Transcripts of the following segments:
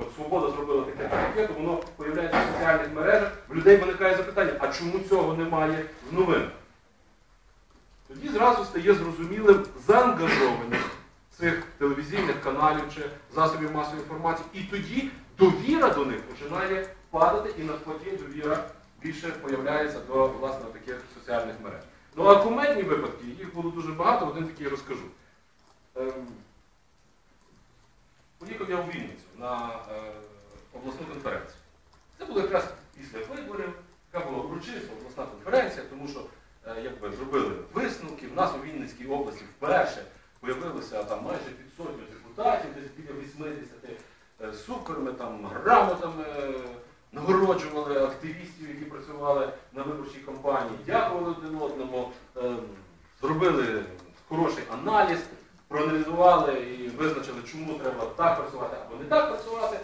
от Свобода зробила таке таке, то воно появляється в соціальних мережах, в людей виникає запитання, а чому цього немає в новинах? Тоді зразу стає зрозумілим заангажованість цих телевізійних каналів чи засобів масової інформації. І тоді довіра до них починає падати, і навпаки довіра більше появляється до власне таких соціальних мереж. Ну а кумедні випадки, їх було дуже багато, один такий розкажу. Ем, Поїхав я у Вінницю на е, обласну конференцію. Це було якраз після виборів, яка була урочиста обласна конференція, тому що е, якби зробили висновки. В нас у Вінницькій області вперше появилося там майже під сотню депутатів, десь біля 80 е, суперми, там, грамотами е, нагороджували активістів, які працювали на виборчій кампанії, дякували один одному, е, зробили хороший аналіз, проаналізували і визначили, чому треба так працювати або не так працювати.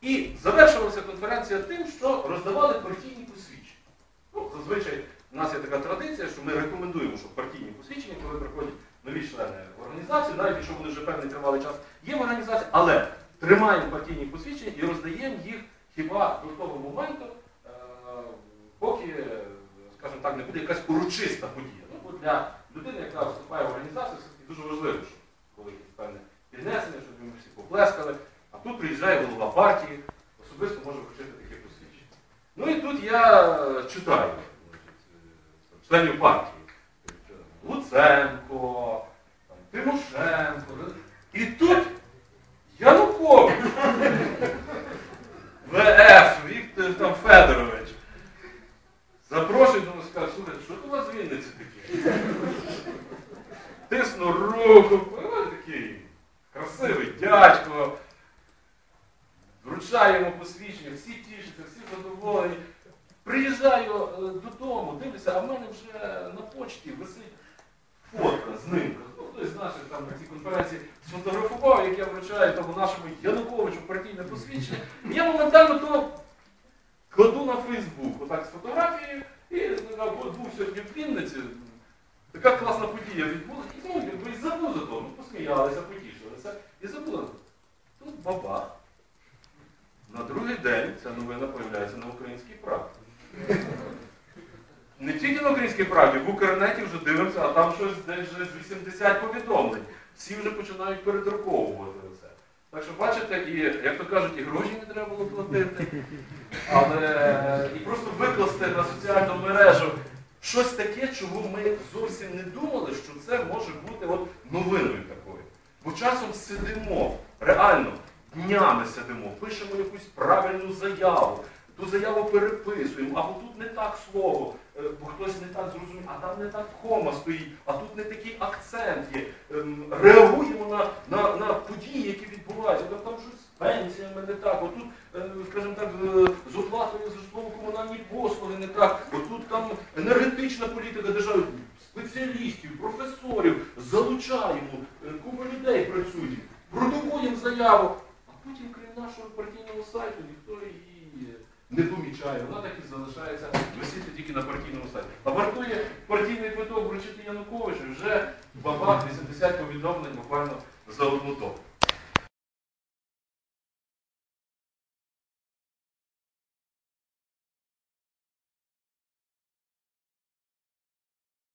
І завершилася конференція тим, що роздавали партійні посвідчення. Ну, зазвичай у нас є така традиція, що ми рекомендуємо, що партійні посвідчення, коли приходять нові члени організації, навіть якщо вони вже певний тривалий час є в організації, але тримаємо партійні посвідчення і роздаємо їх хіба до того моменту, е, поки, е, скажімо так, не буде якась урочиста подія. Ну, для людини, яка вступає в організацію, дуже важливо, що коли якісь певне піднесення, щоб ми всі поплескали. А тут приїжджає голова партії, особисто може вручити таке посвідчення. Ну і тут я е, читаю е, членів партії. Луценко, Тимошенко. І тут Янукович. ВФ, Віктор там, Федорович. Запрошують, думаю, скажуть, слухайте, що тут у вас в Вінниці таке? Тисну руку, ось такий красивий дядько. Вручаю йому посвідчення, всі тішаться, всі задоволені. Приїжджаю е, додому, дивлюся, а в мене вже на почті висить фотка з ним. Ну, хтось з наших там на цій конференції сфотографував, як я вручаю тому нашому Януковичу партійне посвідчення. Я моментально то кладу на Фейсбук, отак з фотографією, і ну, був сьогодні в Вінниці. Така класна подія відбулася. І ну, якби і забув за то. Ну, посміялися, потішилися. І забули. Тут бабах. На другий день ця новина появляється на українській правді. Не тільки на українській правді, в Укрнеті вже дивимося, а там щось десь вже з 80 повідомлень. Всі вже починають передруковувати це. Так що бачите, і, як то кажуть, і гроші не треба було платити, але і просто мережу щось таке, чого ми зовсім не думали, що це може бути от новиною такою. Бо часом сидимо, реально, днями сидимо, пишемо якусь правильну заяву, ту заяву переписуємо, або тут не так слово, е, бо хтось не так зрозумів, а там не так кома стоїть, а тут не такий акцент є. Ем, Реагуємо на, на, на події, які відбуваються. Там, там щось з пенсіями не так, отут, е, скажімо так, е, з оплатою за житлово-комунальні послуги не так, отут там енергетична політика держави, спеціалістів, професорів, залучаємо, е, купа людей працює, продукуємо заяву, а потім, крім нашого партійного сайту, ніхто її не помічає. Вона так і залишається висіти тільки на партійному сайті. А вартує партійний квиток вручити Януковичу вже бабах 80 повідомлень буквально за одну добу.